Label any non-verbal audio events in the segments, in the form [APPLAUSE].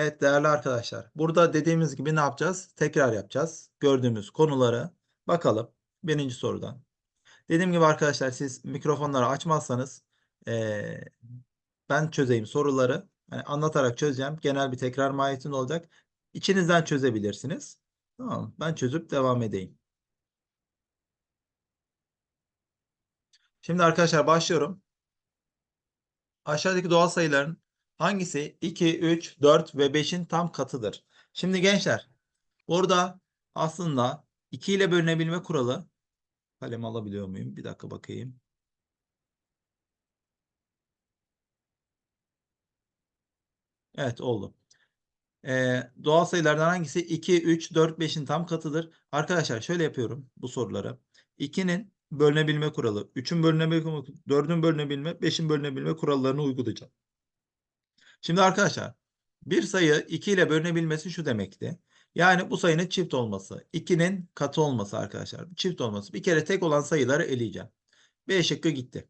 Evet değerli arkadaşlar. Burada dediğimiz gibi ne yapacağız? Tekrar yapacağız. Gördüğümüz konuları bakalım. Birinci sorudan. Dediğim gibi arkadaşlar siz mikrofonları açmazsanız eee, ben çözeyim soruları. Yani anlatarak çözeceğim. Genel bir tekrar mahiyetinde olacak. İçinizden çözebilirsiniz. Tamam? Ben çözüp devam edeyim. Şimdi arkadaşlar başlıyorum. Aşağıdaki doğal sayıların hangisi 2, 3, 4 ve 5'in tam katıdır? Şimdi gençler burada aslında 2 ile bölünebilme kuralı kalem alabiliyor muyum? Bir dakika bakayım. Evet oldu. Ee, doğal sayılardan hangisi 2, 3, 4, 5'in tam katıdır? Arkadaşlar şöyle yapıyorum bu soruları. 2'nin bölünebilme kuralı, 3'ün bölünebilme, 4'ün bölünebilme, 5'in bölünebilme kurallarını uygulayacağım. Şimdi arkadaşlar bir sayı 2 ile bölünebilmesi şu demekti. Yani bu sayının çift olması. 2'nin katı olması arkadaşlar. Çift olması. Bir kere tek olan sayıları eleyeceğim. B şıkkı gitti.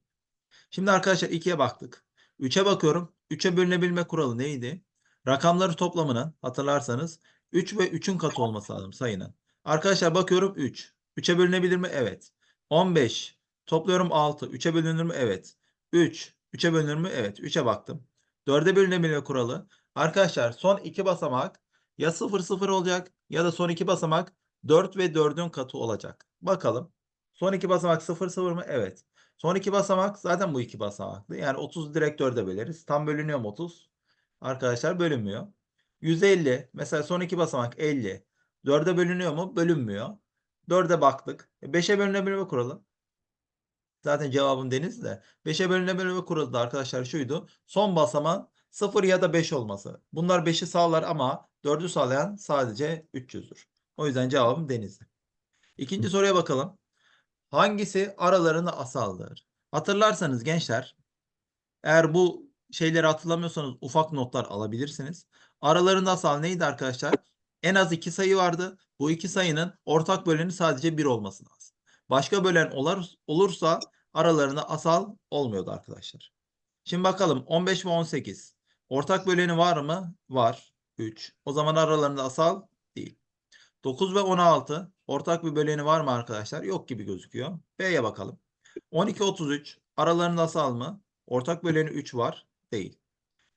Şimdi arkadaşlar 2'ye baktık. 3'e bakıyorum. 3'e bölünebilme kuralı neydi? Rakamları toplamının hatırlarsanız 3 ve 3'ün katı olması lazım sayının. Arkadaşlar bakıyorum 3. 3'e bölünebilir mi? Evet. 15. Topluyorum 6. 3'e bölünür mü? Evet. 3. 3'e bölünür mü? Evet. 3'e baktım. 4'e bölünebilme kuralı. Arkadaşlar son iki basamak ya 0 0 olacak ya da son iki basamak 4 ve 4'ün katı olacak. Bakalım. Son iki basamak 0 0 mı? Evet. Son iki basamak zaten bu iki basamaklı. Yani 30 direkt 4'e böleriz. Tam bölünüyor mu 30? Arkadaşlar bölünmüyor. 150. Mesela son iki basamak 50. 4'e bölünüyor mu? Bölünmüyor. 4'e baktık. 5'e bölünebilme kuralı. Zaten cevabım Deniz de. 5'e bölünebilme kuralı da arkadaşlar şuydu. Son basamağın 0 ya da 5 olması. Bunlar 5'i sağlar ama 4'ü sağlayan sadece 300'dür. O yüzden cevabım Denizli. İkinci soruya bakalım. Hangisi aralarında asaldır? Hatırlarsanız gençler eğer bu şeyleri hatırlamıyorsanız ufak notlar alabilirsiniz. Aralarında asal neydi arkadaşlar? En az iki sayı vardı. Bu iki sayının ortak böleni sadece 1 olması lazım. Başka bölen olur, olursa aralarında asal olmuyordu arkadaşlar. Şimdi bakalım 15 ve 18. Ortak böleni var mı? Var. 3. O zaman aralarında asal değil. 9 ve 16. Ortak bir böleni var mı arkadaşlar? Yok gibi gözüküyor. B'ye bakalım. 12 33. Aralarında asal mı? Ortak böleni 3 var. Değil.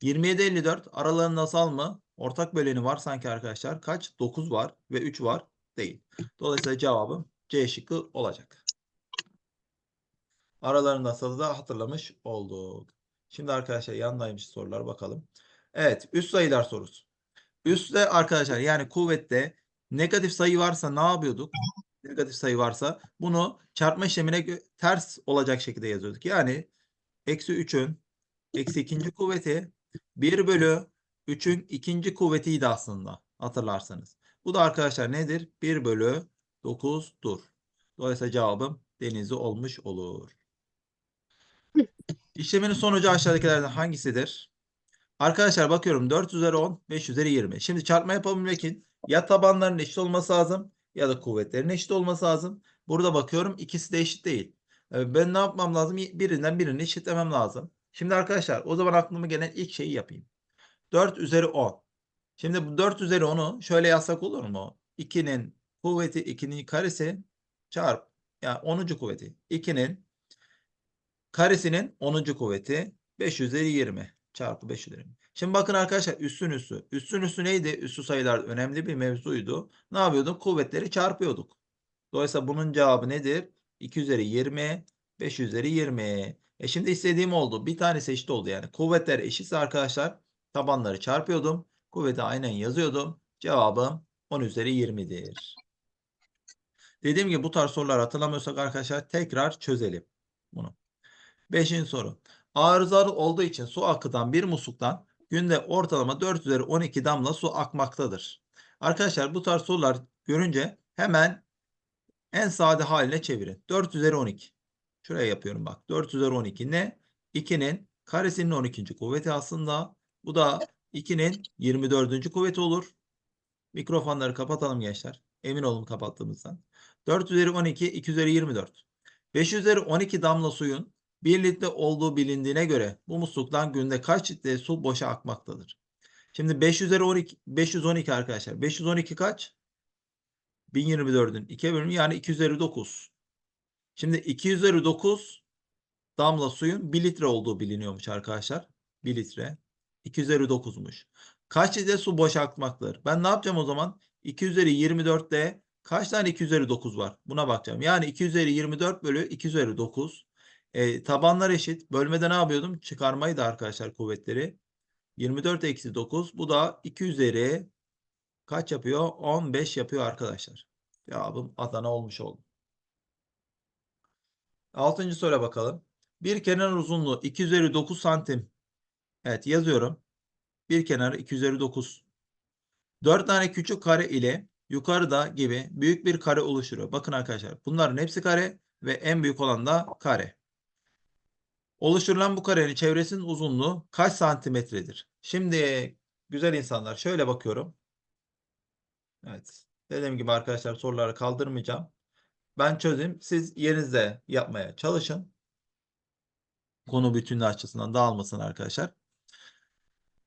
27 54. Aralarında asal mı? Ortak böleni var sanki arkadaşlar. Kaç? 9 var ve 3 var. Değil. Dolayısıyla cevabım C şıkkı olacak. Aralarında da hatırlamış olduk. Şimdi arkadaşlar yandaymış sorular bakalım. Evet üst sayılar sorusu. Üstte arkadaşlar yani kuvvette negatif sayı varsa ne yapıyorduk? Negatif sayı varsa bunu çarpma işlemine ters olacak şekilde yazıyorduk. Yani eksi 3'ün eksi ikinci kuvveti 1 bölü 3'ün ikinci kuvvetiydi aslında hatırlarsanız. Bu da arkadaşlar nedir? 1 bölü 9'dur. Dolayısıyla cevabım denizli olmuş olur. [LAUGHS] İşleminin sonucu aşağıdakilerden hangisidir? Arkadaşlar bakıyorum 4 üzeri 10, 5 üzeri 20. Şimdi çarpma yapabilmek için ya tabanların eşit olması lazım ya da kuvvetlerin eşit olması lazım. Burada bakıyorum ikisi de eşit değil. Ee, Ben ne yapmam lazım? Birinden birini eşitlemem lazım. Şimdi arkadaşlar o zaman aklıma gelen ilk şeyi yapayım. 4 üzeri 10. Şimdi bu 4 üzeri 10'u şöyle yazsak olur mu? 2'nin kuvveti 2'nin karesi çarp yani 10. kuvveti. 2'nin karesinin 10. kuvveti 5 üzeri 20 çarpı 5 üzeri 20. Şimdi bakın arkadaşlar üstün üssü. Üstün üssü neydi? Üssü sayılar önemli bir mevzuydu. Ne yapıyorduk? Kuvvetleri çarpıyorduk. Dolayısıyla bunun cevabı nedir? 2 üzeri 20, 5 üzeri 20. E şimdi istediğim oldu. Bir tanesi eşit oldu yani. Kuvvetler eşitse arkadaşlar tabanları çarpıyordum. Kuvveti aynen yazıyordum. Cevabım 10 üzeri 20'dir. Dediğim gibi bu tarz sorular hatırlamıyorsak arkadaşlar tekrar çözelim bunu. Beşinci soru. Arızalı olduğu için su akıtan bir musluktan günde ortalama 4 üzeri 12 damla su akmaktadır. Arkadaşlar bu tarz sorular görünce hemen en sade haline çevirin. 4 üzeri 12. Şuraya yapıyorum bak. 4 üzeri 12 ne? 2'nin karesinin 12. kuvveti aslında. Bu da 2'nin 24. kuvveti olur. Mikrofonları kapatalım gençler. Emin olun kapattığımızdan. 4 üzeri 12, 2 üzeri 24. 5 üzeri 12 damla suyun 1 litre olduğu bilindiğine göre bu musluktan günde kaç litre su boşa akmaktadır? Şimdi 5 üzeri 12, 512 arkadaşlar. 512 kaç? 1024'ün 2'ye bölümü yani 2 üzeri 9. Şimdi 2 üzeri 9 damla suyun 1 litre olduğu biliniyormuş arkadaşlar. 1 litre. 2 üzeri 9'muş. Kaç litre su boşaltmaktır? Ben ne yapacağım o zaman? 2 üzeri 24'te kaç tane 2 üzeri 9 var? Buna bakacağım. Yani 2 üzeri 24 bölü 2 üzeri 9. E, tabanlar eşit. Bölmede ne yapıyordum? Çıkarmayı da arkadaşlar kuvvetleri. 24 eksi 9. Bu da 2 üzeri kaç yapıyor? 15 yapıyor arkadaşlar. Cevabım Adana olmuş oldu. Altıncı soruya bakalım. Bir kenar uzunluğu 2 üzeri 9 santim. Evet yazıyorum. Bir kenarı 2 üzeri 9. 4 tane küçük kare ile yukarıda gibi büyük bir kare oluşturuyor. Bakın arkadaşlar bunların hepsi kare ve en büyük olan da kare. Oluşturulan bu karenin çevresinin uzunluğu kaç santimetredir? Şimdi güzel insanlar şöyle bakıyorum. Evet. Dediğim gibi arkadaşlar soruları kaldırmayacağım. Ben çözeyim. Siz yerinizde yapmaya çalışın. Konu bütünlüğü açısından dağılmasın arkadaşlar.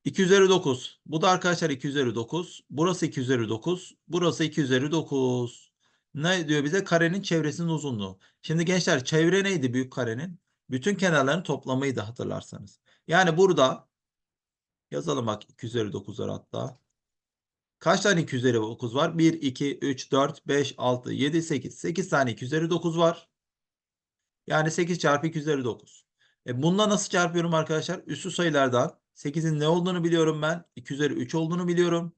2 üzeri 9. Bu da arkadaşlar 2 üzeri 9. Burası 2 üzeri 9. Burası 2 üzeri 9. Ne diyor bize? Karenin çevresinin uzunluğu. Şimdi gençler çevre neydi büyük karenin? Bütün kenarların toplamıydı hatırlarsanız. Yani burada yazalım bak 2 üzeri 9'lar hatta. Kaç tane 2 üzeri 9 var? 1, 2, 3, 4, 5, 6, 7, 8. 8 tane 2 üzeri 9 var. Yani 8 çarpı 2 üzeri 9. E bununla nasıl çarpıyorum arkadaşlar? Üssü sayılardan 8'in ne olduğunu biliyorum ben. 2 üzeri 3 olduğunu biliyorum.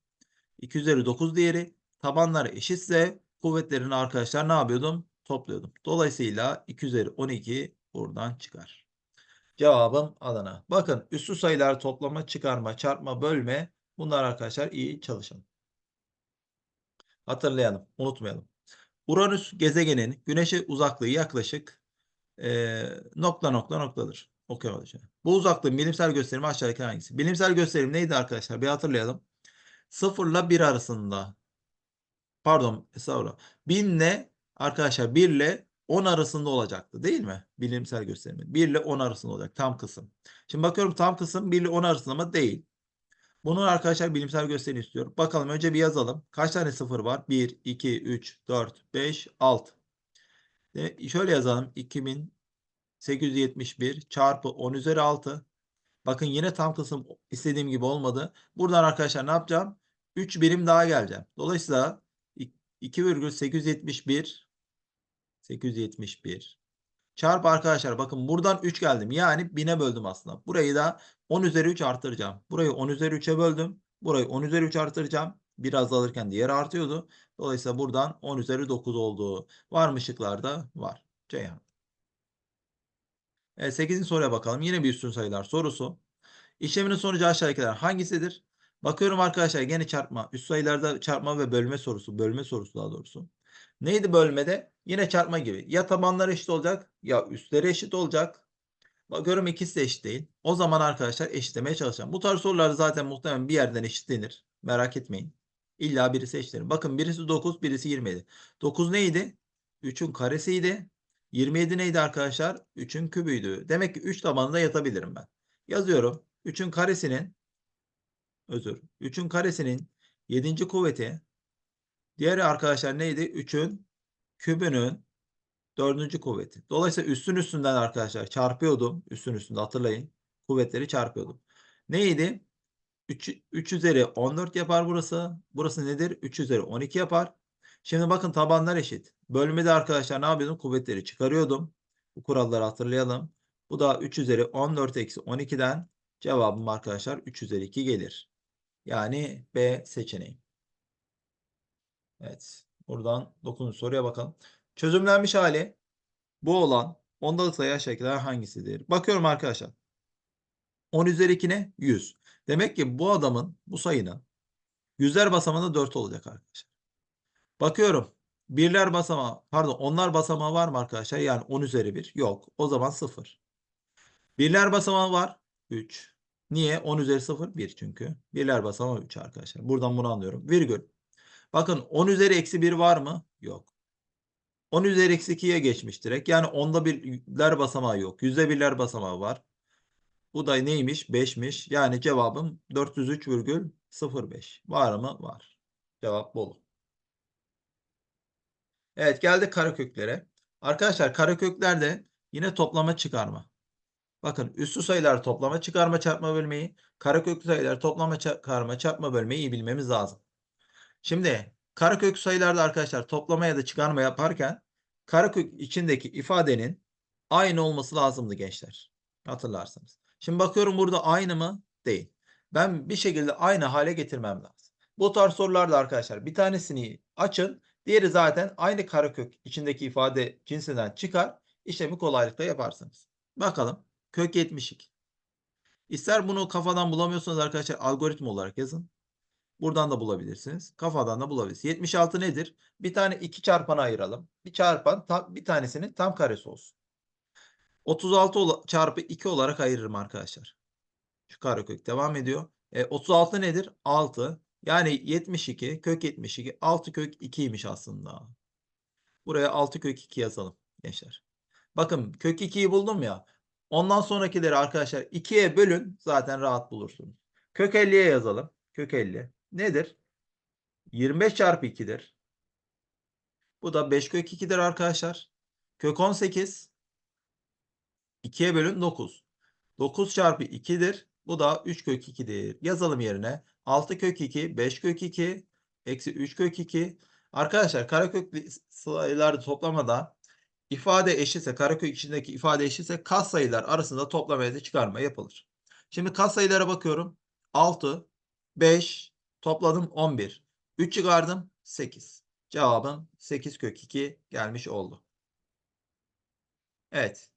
2 üzeri 9 değeri. Tabanları eşitse kuvvetlerini arkadaşlar ne yapıyordum? Topluyordum. Dolayısıyla 2 üzeri 12 buradan çıkar. Cevabım Adana. Bakın üssü sayılar toplama, çıkarma, çarpma, bölme bunlar arkadaşlar iyi çalışın. Hatırlayalım, unutmayalım. Uranüs gezegenin güneşe uzaklığı yaklaşık e, nokta nokta noktadır. Okuyamadım. Bu uzaklığın bilimsel gösterimi aşağıdaki hangisi? Bilimsel gösterim neydi arkadaşlar? Bir hatırlayalım. 0 ile 1 arasında. Pardon, estağfurullah. 1000 ile arkadaşlar 1 ile 10 arasında olacaktı değil mi? Bilimsel gösterimi. 1 ile 10 arasında olacak tam kısım. Şimdi bakıyorum tam kısım 1 ile 10 arasında mı? Değil. Bunun arkadaşlar bilimsel gösterini istiyorum. Bakalım önce bir yazalım. Kaç tane sıfır var? 1, 2, 3, 4, 5, 6. E, şöyle yazalım. 2871 çarpı 10 üzeri 6. Bakın yine tam kısım istediğim gibi olmadı. Buradan arkadaşlar ne yapacağım? 3 birim daha geleceğim. Dolayısıyla 2,871 871 çarpı arkadaşlar bakın buradan 3 geldim. Yani 1000'e böldüm aslında. Burayı da 10 üzeri 3 artıracağım. Burayı 10 üzeri 3'e böldüm. Burayı 10 üzeri 3 artıracağım. Biraz alırken diğeri artıyordu. Dolayısıyla buradan 10 üzeri 9 oldu. Var mı şıklarda? Var. Ceyhan. Evet 8. soruya bakalım. Yine bir üstün sayılar sorusu. İşleminin sonucu aşağıdakiler hangisidir? Bakıyorum arkadaşlar gene çarpma. Üst sayılarda çarpma ve bölme sorusu. Bölme sorusu daha doğrusu. Neydi bölmede? Yine çarpma gibi. Ya tabanlar eşit olacak ya üstleri eşit olacak. Bakıyorum ikisi de eşit değil. O zaman arkadaşlar eşitlemeye çalışacağım. Bu tarz sorular zaten muhtemelen bir yerden eşitlenir. Merak etmeyin. İlla birisi eşitlenir. Bakın birisi 9, birisi 27. 9 neydi? 3'ün karesiydi. 27 neydi arkadaşlar? 3'ün kübüydü. Demek ki 3 tabanında yatabilirim ben. Yazıyorum. 3'ün karesinin özür. 3'ün karesinin 7. kuvveti Diğeri arkadaşlar neydi? 3'ün kübünün dördüncü kuvveti. Dolayısıyla üstün üstünden arkadaşlar çarpıyordum. Üstün üstünde hatırlayın. Kuvvetleri çarpıyordum. Neydi? 3, 3 üzeri 14 yapar burası. Burası nedir? 3 üzeri 12 yapar. Şimdi bakın tabanlar eşit. Bölmede arkadaşlar ne yapıyordum? Kuvvetleri çıkarıyordum. Bu kuralları hatırlayalım. Bu da 3 üzeri 14 eksi 12'den cevabım arkadaşlar 3 üzeri 2 gelir. Yani B seçeneği. Evet. Buradan 9. soruya bakalım. Çözümlenmiş hali bu olan ondalık sayı aşağıdakiler hangisidir? Bakıyorum arkadaşlar. 10 üzeri 2 ne? 100. Demek ki bu adamın bu sayının yüzler basamağında 4 olacak arkadaşlar. Bakıyorum. Birler basamağı pardon onlar basamağı var mı arkadaşlar? Yani 10 üzeri 1. Yok. O zaman 0. Birler basamağı var. 3. Niye? 10 üzeri 0. 1 çünkü. Birler basamağı 3 arkadaşlar. Buradan bunu anlıyorum. Virgül. Bakın 10 üzeri eksi 1 var mı? Yok. 10 üzeri eksi 2'ye geçmiş direkt. Yani onda birler basamağı yok. Yüzde birler basamağı var. Bu da neymiş? 5'miş. Yani cevabım 403,05. Var mı? Var. Cevap bolu. Evet geldik kareköklere. Arkadaşlar kareköklerde yine toplama çıkarma. Bakın üstü sayılar toplama çıkarma çarpma bölmeyi, kareköklü sayılar toplama çıkarma çarpma bölmeyi iyi bilmemiz lazım. Şimdi karekök sayılarda arkadaşlar toplama ya da çıkarma yaparken karekök içindeki ifadenin aynı olması lazımdı gençler. Hatırlarsınız. Şimdi bakıyorum burada aynı mı? Değil. Ben bir şekilde aynı hale getirmem lazım. Bu tarz sorularda arkadaşlar bir tanesini açın. Diğeri zaten aynı karekök içindeki ifade cinsinden çıkar. İşlemi kolaylıkla yaparsınız. Bakalım. Kök 72. İster bunu kafadan bulamıyorsanız arkadaşlar algoritma olarak yazın. Buradan da bulabilirsiniz. Kafadan da bulabilirsiniz. 76 nedir? Bir tane 2 çarpana ayıralım. Bir çarpan tam, bir tanesinin tam karesi olsun. 36 ola- çarpı 2 olarak ayırırım arkadaşlar. Şu karekök devam ediyor. E, 36 nedir? 6. Yani 72 kök 72 6 kök 2'ymiş aslında. Buraya 6 kök 2 yazalım gençler. Bakın kök 2'yi buldum ya. Ondan sonrakileri arkadaşlar 2'ye bölün zaten rahat bulursunuz. Kök 50'ye yazalım. Kök 50 nedir? 25 çarpı 2'dir. Bu da 5 kök 2'dir arkadaşlar. Kök 18 2'ye bölün 9. 9 çarpı 2'dir. Bu da 3 kök 2'dir. Yazalım yerine. 6 kök 2, 5 kök 2, eksi 3 kök 2. Arkadaşlar karekök sayıları toplamada ifade eşitse, karekök içindeki ifade eşitse kas sayılar arasında toplama ya da çıkarma yapılır. Şimdi kas sayılara bakıyorum. 6, 5, topladım 11. 3 çıkardım 8. Cevabım 8 kök 2 gelmiş oldu. Evet.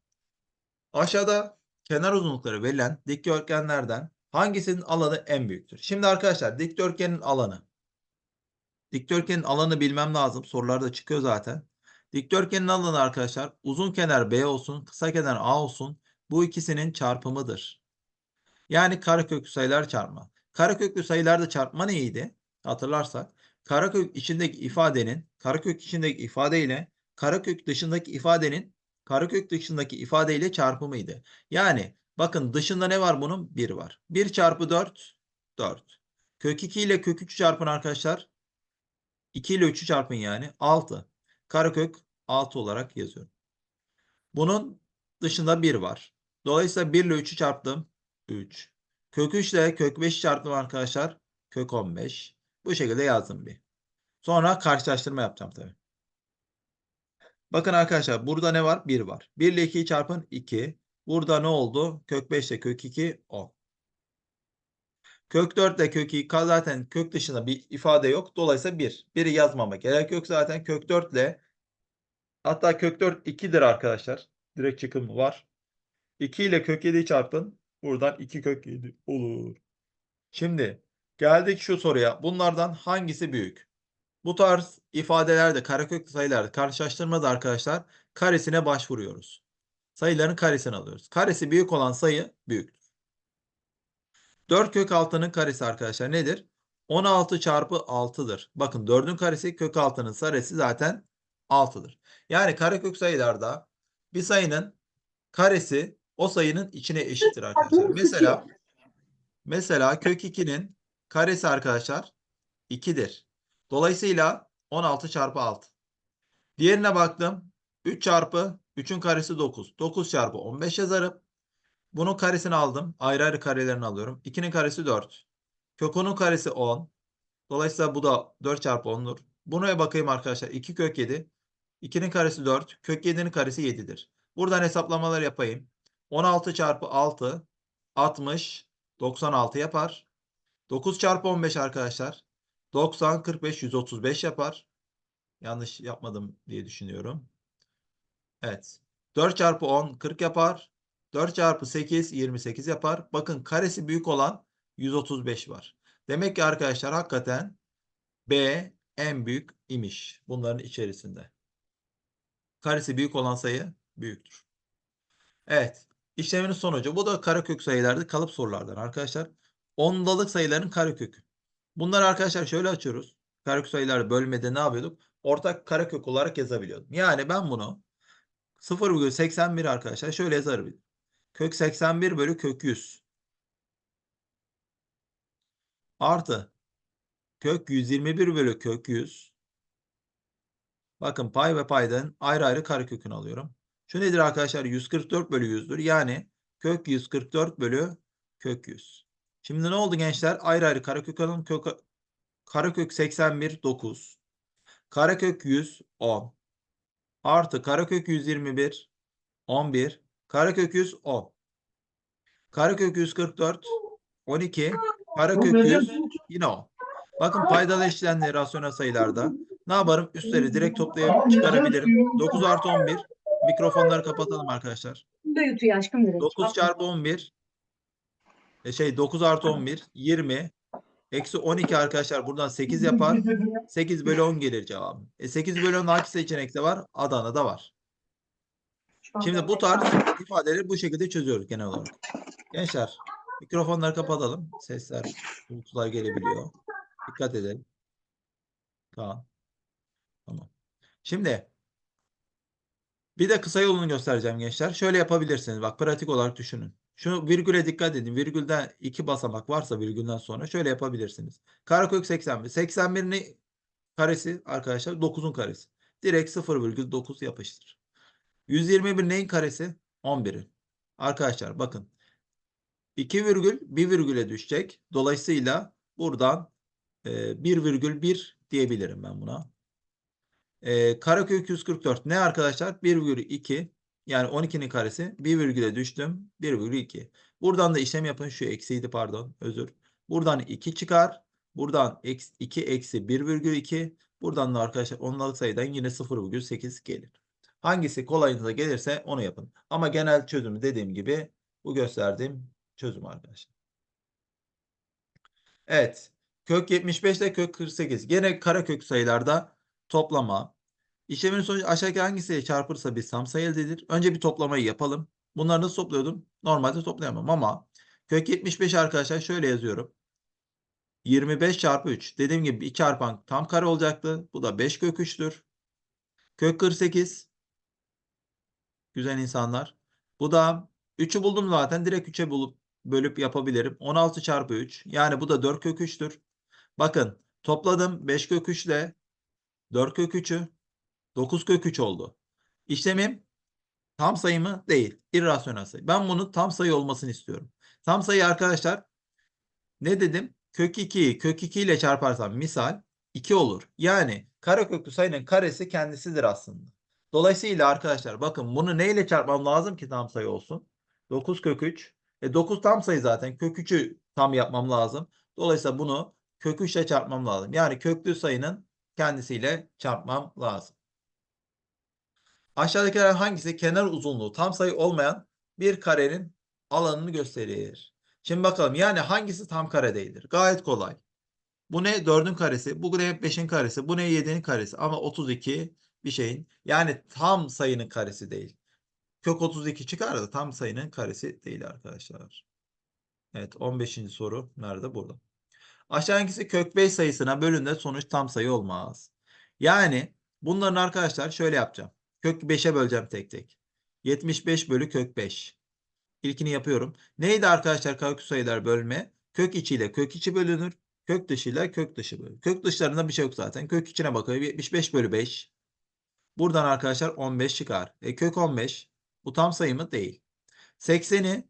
Aşağıda kenar uzunlukları verilen dikdörtgenlerden hangisinin alanı en büyüktür? Şimdi arkadaşlar dikdörtgenin alanı. Dikdörtgenin alanı bilmem lazım. Sorularda çıkıyor zaten. Dikdörtgenin alanı arkadaşlar uzun kenar B olsun, kısa kenar A olsun. Bu ikisinin çarpımıdır. Yani kareköklü sayılar çarpma. Kareköklü sayılarda çarpma neydi? Hatırlarsak karekök içindeki ifadenin karekök içindeki ifade ile karekök dışındaki ifadenin karekök dışındaki ifade ile çarpımıydı. Yani bakın dışında ne var bunun? 1 var. 1 çarpı 4 4. Kök 2 ile kök 3 çarpın arkadaşlar. 2 ile 3'ü çarpın yani 6. Karekök 6 olarak yazıyorum. Bunun dışında 1 var. Dolayısıyla 1 ile 3'ü çarptım. 3. Kök 3 ile kök 5 çarptım arkadaşlar. Kök 15. Bu şekilde yazdım bir. Sonra karşılaştırma yapacağım tabii. Bakın arkadaşlar burada ne var? 1 var. 1 ile 2'yi çarpın 2. Burada ne oldu? Kök 5 ile kök 2 10. Kök 4 ile kök 2 zaten kök dışında bir ifade yok. Dolayısıyla 1. 1'i yazmama gerek yok zaten. Kök 4 ile hatta kök 4 2'dir arkadaşlar. Direkt çıkımı var. 2 ile kök 7'yi çarpın. Buradan 2 kök 7 olur. Şimdi geldik şu soruya. Bunlardan hangisi büyük? Bu tarz ifadelerde karekök sayılarda karşılaştırmada arkadaşlar karesine başvuruyoruz. Sayıların karesini alıyoruz. Karesi büyük olan sayı büyüktür. 4 kök 6'nın karesi arkadaşlar nedir? 16 çarpı 6'dır. Bakın 4'ün karesi kök 6'nın saresi zaten 6'dır. Yani karekök sayılarda bir sayının karesi o sayının içine eşittir arkadaşlar. Mesela mesela kök 2'nin karesi arkadaşlar 2'dir. Dolayısıyla 16 çarpı 6. Diğerine baktım. 3 çarpı 3'ün karesi 9. 9 çarpı 15 yazarım. Bunun karesini aldım. Ayrı ayrı karelerini alıyorum. 2'nin karesi 4. Kök 10'un karesi 10. Dolayısıyla bu da 4 çarpı 10'dur. Buna bakayım arkadaşlar. 2 kök 7. 2'nin karesi 4. Kök 7'nin karesi 7'dir. Buradan hesaplamalar yapayım. 16 çarpı 6 60 96 yapar. 9 çarpı 15 arkadaşlar. 90 45 135 yapar. Yanlış yapmadım diye düşünüyorum. Evet. 4 çarpı 10 40 yapar. 4 çarpı 8 28 yapar. Bakın karesi büyük olan 135 var. Demek ki arkadaşlar hakikaten B en büyük imiş bunların içerisinde. Karesi büyük olan sayı büyüktür. Evet. İşleminin sonucu. Bu da karekök sayılarda kalıp sorulardan arkadaşlar. Ondalık sayıların karekökü. Bunları arkadaşlar şöyle açıyoruz. Karekök sayıları bölmede ne yapıyorduk? Ortak karekök olarak yazabiliyordum. Yani ben bunu 0,81 arkadaşlar şöyle yazarım. kök 81 bölü kök 100 artı kök 121 bölü kök 100 Bakın pay ve paydan ayrı ayrı karekökünü alıyorum. Şu nedir arkadaşlar? 144 bölü 100'dür. Yani kök 144 bölü kök 100. Şimdi ne oldu gençler? Ayrı ayrı karekök alalım. Kök, karekök 81 9. Karekök 100 10. Artı karekök 121 11. Karekök 100 10. Karekök 144 12. Karekök 100 yine 10. Bakın paydalı işlemleri rasyonel sayılarda ne yaparım? Üstleri direkt toplayıp çıkarabilirim. 9 artı 11. Mikrofonları kapatalım arkadaşlar. da yutuyor aşkım direkt. 9 çarpı 11. E şey 9 artı 11. 20. Eksi 12 arkadaşlar buradan 8 yapar. [LAUGHS] 8 bölü 10 gelir cevabım. E 8 bölü 10 hangi seçenekte var? Adana'da var. Şimdi bu tarz ifadeleri bu şekilde çözüyoruz genel olarak. Gençler mikrofonları kapatalım. Sesler, bulutlar gelebiliyor. Dikkat edelim. Tamam. Tamam. Şimdi bir de kısa yolunu göstereceğim gençler. Şöyle yapabilirsiniz. Bak pratik olarak düşünün. Şu virgüle dikkat edin. Virgülden iki basamak varsa virgülden sonra şöyle yapabilirsiniz. Karekök 81. 81'in karesi arkadaşlar 9'un karesi. Direkt 0,9 yapıştır. 121 neyin karesi? 11'in. Arkadaşlar bakın. 2 virgül 1 virgüle düşecek. Dolayısıyla buradan e, 1,1 diyebilirim ben buna. E, karekök 144 ne arkadaşlar? 1,2 yani 12'nin karesi 1 virgüle düştüm. 1,2. Buradan da işlem yapın. Şu eksiydi pardon. Özür. Buradan 2 çıkar. Buradan eksi 2 eksi 1,2. Buradan da arkadaşlar ondalık sayıdan yine 0,8 gelir. Hangisi kolayınıza gelirse onu yapın. Ama genel çözümü dediğim gibi bu gösterdiğim çözüm arkadaşlar. Evet. Kök 75 ile kök 48. Gene karekök sayılarda toplama. İşlemin sonucu aşağıdaki hangisiyle çarpılırsa bir tam sayı elde edilir. Önce bir toplamayı yapalım. Bunları nasıl topluyordum? Normalde toplayamam ama kök 75 arkadaşlar şöyle yazıyorum. 25 çarpı 3. Dediğim gibi 2 çarpan tam kare olacaktı. Bu da 5 kök 3'tür. Kök 48. Güzel insanlar. Bu da 3'ü buldum zaten. Direkt 3'e bulup bölüp yapabilirim. 16 çarpı 3. Yani bu da 4 kök 3'tür. Bakın topladım 5 kök 3 ile 4 kök 3'ü 9 kök 3 oldu. İşlemim tam sayı mı? Değil. İrrasyonel sayı. Ben bunun tam sayı olmasını istiyorum. Tam sayı arkadaşlar ne dedim? Kök 2'yi kök 2 ile çarparsam misal 2 olur. Yani kareköklü sayının karesi kendisidir aslında. Dolayısıyla arkadaşlar bakın bunu neyle çarpmam lazım ki tam sayı olsun? 9 kök 3. E 9 tam sayı zaten. Kök 3'ü tam yapmam lazım. Dolayısıyla bunu kök 3 ile çarpmam lazım. Yani köklü sayının kendisiyle çarpmam lazım. Aşağıdakiler hangisi kenar uzunluğu tam sayı olmayan bir karenin alanını gösterir? Şimdi bakalım yani hangisi tam kare değildir? Gayet kolay. Bu ne? 4'ün karesi. Bu ne? 5'in karesi. Bu ne? 7'nin karesi. Ama 32 bir şeyin. Yani tam sayının karesi değil. Kök 32 çıkar da tam sayının karesi değil arkadaşlar. Evet 15. soru nerede? Burada. Aşağı hangisi kök 5 sayısına bölünde sonuç tam sayı olmaz. Yani bunların arkadaşlar şöyle yapacağım. Kök 5'e böleceğim tek tek. 75 bölü kök 5. İlkini yapıyorum. Neydi arkadaşlar kök sayılar bölme? Kök içiyle kök içi bölünür. Kök dışıyla kök dışı bölünür. Kök dışlarında bir şey yok zaten. Kök içine bakıyor. 75 bölü 5. Buradan arkadaşlar 15 çıkar. E kök 15. Bu tam sayı mı? Değil. 80'i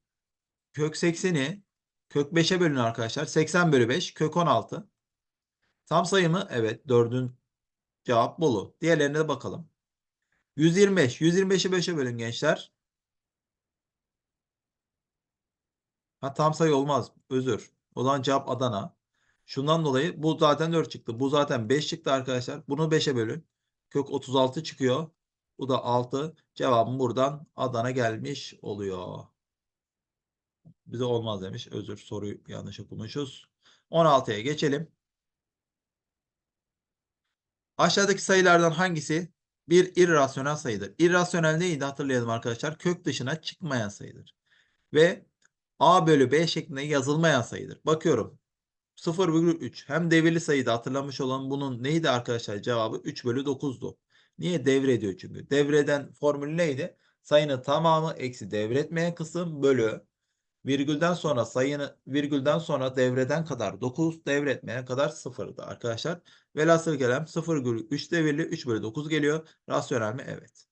kök 80'i kök 5'e bölün arkadaşlar. 80 bölü 5 kök 16. Tam sayı mı? Evet. 4'ün cevap bolu. Diğerlerine de bakalım. 125. 125'i 5'e bölün gençler. Ha tam sayı olmaz. Özür. O zaman cevap Adana. Şundan dolayı bu zaten 4 çıktı. Bu zaten 5 çıktı arkadaşlar. Bunu 5'e bölün. Kök 36 çıkıyor. Bu da 6. Cevabım buradan Adana gelmiş oluyor. Bize olmaz demiş. Özür. Soruyu yanlış okumuşuz. 16'ya geçelim. Aşağıdaki sayılardan hangisi bir irrasyonel sayıdır? İrrasyonel neydi hatırlayalım arkadaşlar. Kök dışına çıkmayan sayıdır. Ve a bölü b şeklinde yazılmayan sayıdır. Bakıyorum. 0,3 hem devirli sayıda hatırlamış olan bunun neydi arkadaşlar cevabı 3 bölü 9'du. Niye devrediyor çünkü. Devreden formülü neydi? sayının tamamı eksi devretmeyen kısım bölü virgülden sonra sayını virgülden sonra devreden kadar 9 devretmeye kadar 0'dı arkadaşlar. Velhasıl kelam 0,3 devirli 3 bölü 9 geliyor. Rasyonel mi? Evet.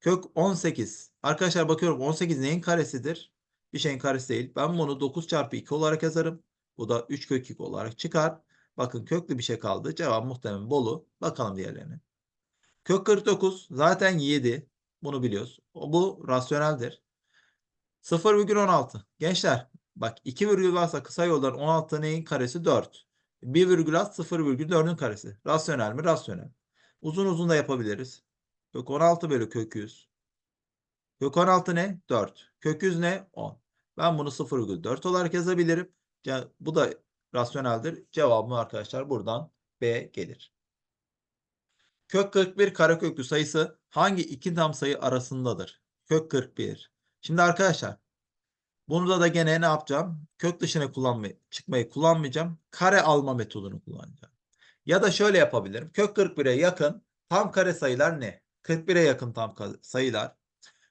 Kök 18. Arkadaşlar bakıyorum 18 neyin karesidir? Bir şeyin karesi değil. Ben bunu 9 çarpı 2 olarak yazarım. Bu da 3 kök 2 olarak çıkar. Bakın köklü bir şey kaldı. Cevap muhtemelen Bolu. Bakalım diğerlerine. Kök 49 zaten 7. Bunu biliyoruz. Bu rasyoneldir. 0,16. Gençler bak 2 virgül varsa kısa yoldan 16 neyin karesi 4. 1 virgül az 0,4'ün karesi. Rasyonel mi? Rasyonel. Uzun uzun da yapabiliriz. Kök 16 bölü kök 100. Kök 16 ne? 4. Kök 100 ne? 10. Ben bunu 0,4 olarak yazabilirim. Bu da rasyoneldir. Cevabım arkadaşlar buradan B gelir. Kök 41 kareköklü sayısı hangi iki tam sayı arasındadır? Kök 41. Şimdi arkadaşlar bunu da gene ne yapacağım? Kök dışına kullanmayı, çıkmayı kullanmayacağım. Kare alma metodunu kullanacağım. Ya da şöyle yapabilirim. Kök 41'e yakın tam kare sayılar ne? 41'e yakın tam sayılar.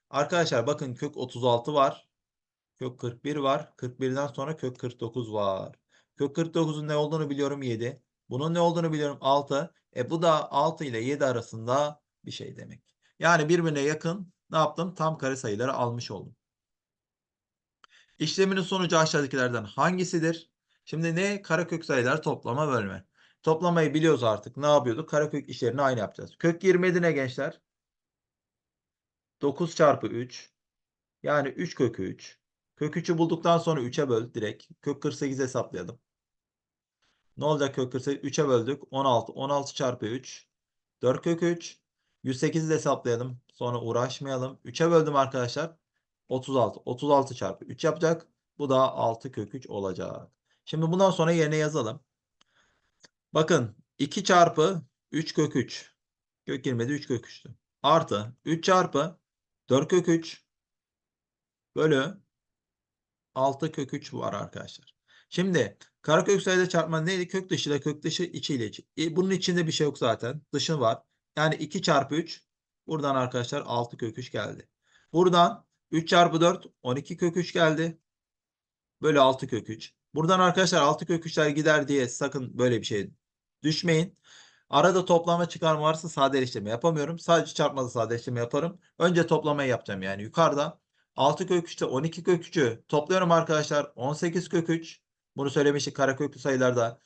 Arkadaşlar bakın kök 36 var. Kök 41 var. 41'den sonra kök 49 var. Kök 49'un ne olduğunu biliyorum 7. Bunun ne olduğunu biliyorum 6. E bu da 6 ile 7 arasında bir şey demek. Yani birbirine yakın ne yaptım? Tam kare sayıları almış oldum. İşleminin sonucu aşağıdakilerden hangisidir? Şimdi ne? Karekök sayılar toplama bölme. Toplamayı biliyoruz artık. Ne yapıyorduk? Karekök işlerini aynı yapacağız. Kök 27 ne gençler? 9 çarpı 3. Yani 3 kök 3. Kök 3'ü bulduktan sonra 3'e böl direkt. Kök 48 hesaplayalım. Ne olacak kök 48? 3'e böldük. 16. 16 çarpı 3. 4 kök 3. 108'i de hesaplayalım. Sonra uğraşmayalım. 3'e böldüm arkadaşlar. 36. 36 çarpı 3 yapacak. Bu da 6 kök 3 olacak. Şimdi bundan sonra yerine yazalım. Bakın 2 çarpı 3 kök 3. Kök 27 3 kök 3'tü. Artı 3 çarpı 4 kök 3 bölü 6 kök 3 var arkadaşlar. Şimdi karekök sayıda çarpma neydi? Kök dışı ile kök dışı içi ile içi. E, bunun içinde bir şey yok zaten. Dışı var. Yani 2 çarpı 3. Buradan arkadaşlar 6 kök 3 geldi. Buradan 3 çarpı 4 12 kök 3 geldi. Bölü 6 kök 3. Buradan arkadaşlar 6 kök 3'ler gider diye sakın böyle bir şey düşmeyin. Arada toplama çıkarma varsa sadeleştirme yapamıyorum. Sadece çarpmalı sadeleştirme yaparım. Önce toplamayı yapacağım yani yukarıda. 6 kök 3'te 12 kök 3'ü topluyorum arkadaşlar. 18 kök 3. Bunu söylemiştik kareköklü sayılarda.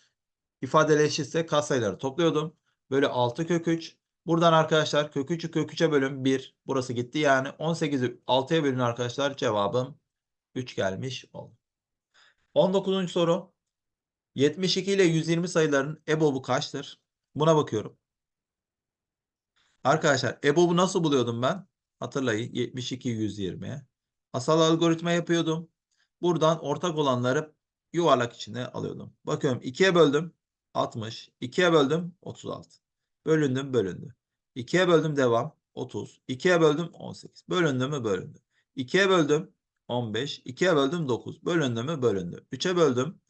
ifadeleşirse kat sayıları topluyordum. Böyle 6 kök 3. Buradan arkadaşlar kök 3'ü kök 3'e bölün 1. Burası gitti yani. 18'i 6'ya bölün arkadaşlar. Cevabım 3 gelmiş oldu. 19. soru. 72 ile 120 sayıların EBOB'u kaçtır? Buna bakıyorum. Arkadaşlar EBOB'u nasıl buluyordum ben? Hatırlayın 72 120. Asal algoritma yapıyordum. Buradan ortak olanları yuvarlak içine alıyordum. Bakıyorum 2'ye böldüm 60. 2'ye böldüm 36. Bölündüm bölündü. 2'ye böldüm devam 30. 2'ye böldüm 18. Bölündü mü bölündü. 2'ye böldüm 15. 2'ye böldüm 9. Bölündü mü bölündü. 3'e böldüm.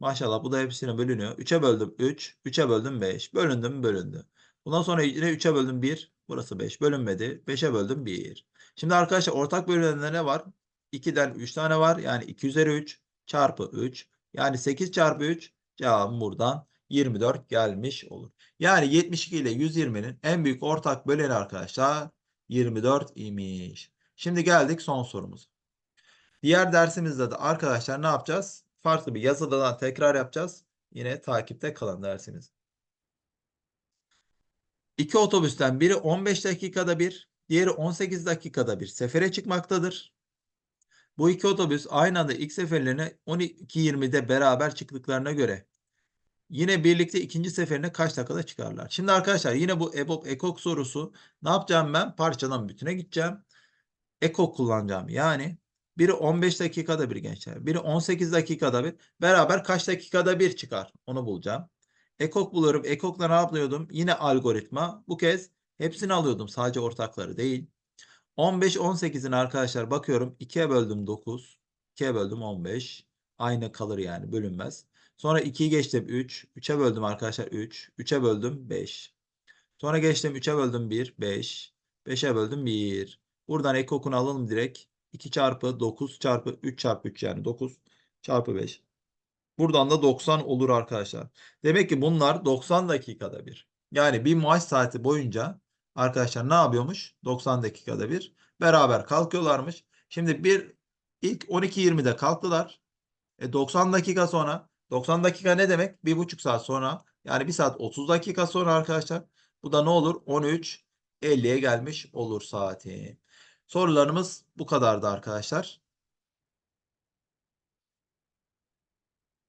Maşallah bu da hepsine bölünüyor. 3'e böldüm 3. 3'e böldüm 5. Bölündü mü bölündü. Bundan sonra yine 3'e böldüm 1. Burası 5. Bölünmedi. 5'e böldüm 1. Şimdi arkadaşlar ortak bölünenler ne var? 2'den 3 tane var. Yani 2 üzeri 3 çarpı 3. Yani 8 çarpı 3 cevabım buradan 24 gelmiş olur. Yani 72 ile 120'nin en büyük ortak böleni arkadaşlar 24 imiş. Şimdi geldik son sorumuza. Diğer dersimizde de arkadaşlar ne yapacağız? Farklı bir yazıdan tekrar yapacağız. Yine takipte kalan dersimiz. İki otobüsten biri 15 dakikada bir, diğeri 18 dakikada bir sefere çıkmaktadır. Bu iki otobüs aynı anda ilk seferlerine 12.20'de beraber çıktıklarına göre yine birlikte ikinci seferine kaç dakikada çıkarlar? Şimdi arkadaşlar yine bu EBOB EKOK sorusu ne yapacağım ben? Parçadan bütüne gideceğim. EKOK kullanacağım. Yani biri 15 dakikada bir gençler. Biri 18 dakikada bir. Beraber kaç dakikada bir çıkar? Onu bulacağım. Ekok buluyorum. Ekok'la ne yapıyordum? Yine algoritma. Bu kez hepsini alıyordum. Sadece ortakları değil. 15, 18'in arkadaşlar bakıyorum. 2'ye böldüm 9. 2'ye böldüm 15. Aynı kalır yani bölünmez. Sonra 2'yi geçtim 3. 3'e böldüm arkadaşlar 3. 3'e böldüm 5. Sonra geçtim 3'e böldüm 1. 5. 5'e böldüm 1. Buradan ekokunu alalım direkt. 2 çarpı 9 çarpı 3 çarpı 3 yani 9 çarpı 5. Buradan da 90 olur arkadaşlar. Demek ki bunlar 90 dakikada bir. Yani bir maaş saati boyunca arkadaşlar ne yapıyormuş? 90 dakikada bir beraber kalkıyorlarmış. Şimdi bir ilk 12.20'de kalktılar. E 90 dakika sonra 90 dakika ne demek? Bir buçuk saat sonra yani 1 saat 30 dakika sonra arkadaşlar bu da ne olur? 13 50'ye gelmiş olur saati. Sorularımız bu kadardı arkadaşlar.